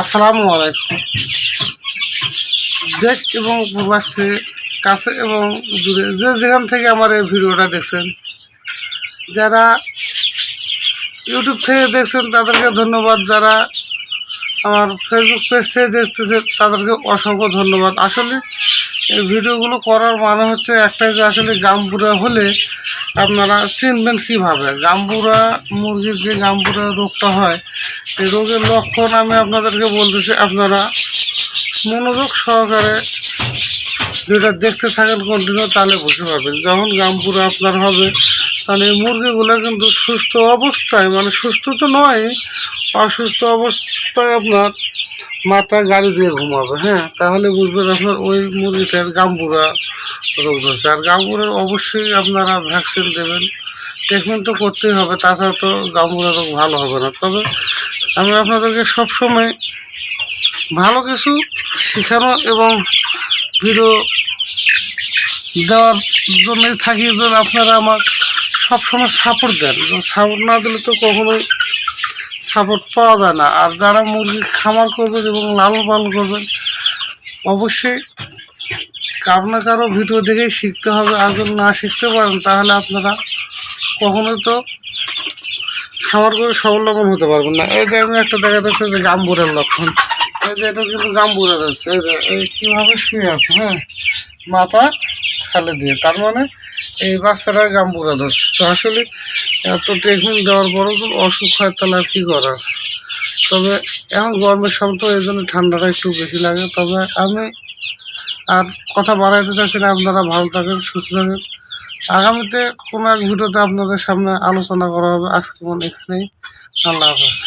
আসসালামু আলাইকুম। দেশ এবং প্রবাস থেকে কাছে এবং দূরে, যে যেখান থেকে আমার এই ভিডিওটা দেখছেন, যারা ইউটিউব থেকে দেখছেন, তাদেরকে ধন্যবাদ। যারা আমার ফেসবুক পেজ থেকে দেখতেছে তাদেরকে অসংখ্য ধন্যবাদ। আসলে এই ভিডিওগুলো করার মানে হচ্ছে একটাই যে আসলে গামপুরা হলে আপনারা চিনবেন কীভাবে। গাম্বুরা মুরগির যে গাম্বুরা রোগটা হয়, এই রোগের লক্ষণ আমি আপনাদেরকে বলতেছি, আপনারা মনোযোগ সহকারে যেটা দেখতে থাকেন কন্টিনিউ তাহলে বুঝতে পারবেন। যখন গামপুরা আপনার হবে, তাহলে এই মুরগিগুলো কিন্তু সুস্থ অবস্থায় মানে সুস্থ তো নয়, অসুস্থ অবস্থায় আপনার মাথা গাড়ি দিয়ে ঘুমাবে হ্যাঁ? তাহলে বুঝবেন আপনার ওই মুরগিটার গাম্বুরা রোগ ধরছে। আর গাম্বুরার অবশ্যই আপনারা ভ্যাকসিন দেবেন। ট্রিটমেন্ট তো করতেই হবে, তাছাড়া তো গাম্বুরা রোগ ভালো হবে না। তবে আমি আপনাদেরকে সবসময় ভালো কিছু শেখানো এবং ভিডিও দেওয়ার জন্যই থাকি যে আপনারা আমার সবসময় সাপোর্ট দেন। সাপোর্ট না দিলে তো কখনোই সাপোর্ট পাওয়া যায় না। আর যারা মুরগি খামার করবেন এবং লালন পালন করবেন, অবশ্যই কারও না কারও ভিডিও দেখেই শিখতে হবে। আর যদি না শিখতে পারেন, তাহলে আপনারা কখনোই তো খামার করে স্বাবলম্বন হতে পারবেন না। এই যে আমি একটা দেখা যাচ্ছে যে গাম্বুরের লক্ষণ। এই যে এটা কিন্তু গাম্বুরের আছে। এই কীভাবে শুয়ে আছে হ্যাঁ? মাথা ফেলে দিয়ে। তার মানে এই বাচ্চারা গাম্বুরা ধরছে। তো আসলে এত ট্রিটমেন্ট দেওয়ার পরও তো অসুখ হয় তাহলে আর কী করার? তবে এখন গরমের সময় তো এই জন্য ঠান্ডাটা একটু বেশি লাগে। তবে আমি আর কথা বাড়াইতে চাচ্ছি না, আপনারা ভালো থাকেন, সুস্থ থাকেন। আগামীতে কোনো এক ভিডিওতে আপনাদের সামনে আলোচনা করা হবে। আজকে মনে এখানেই। আল্লাহ হাফেজ।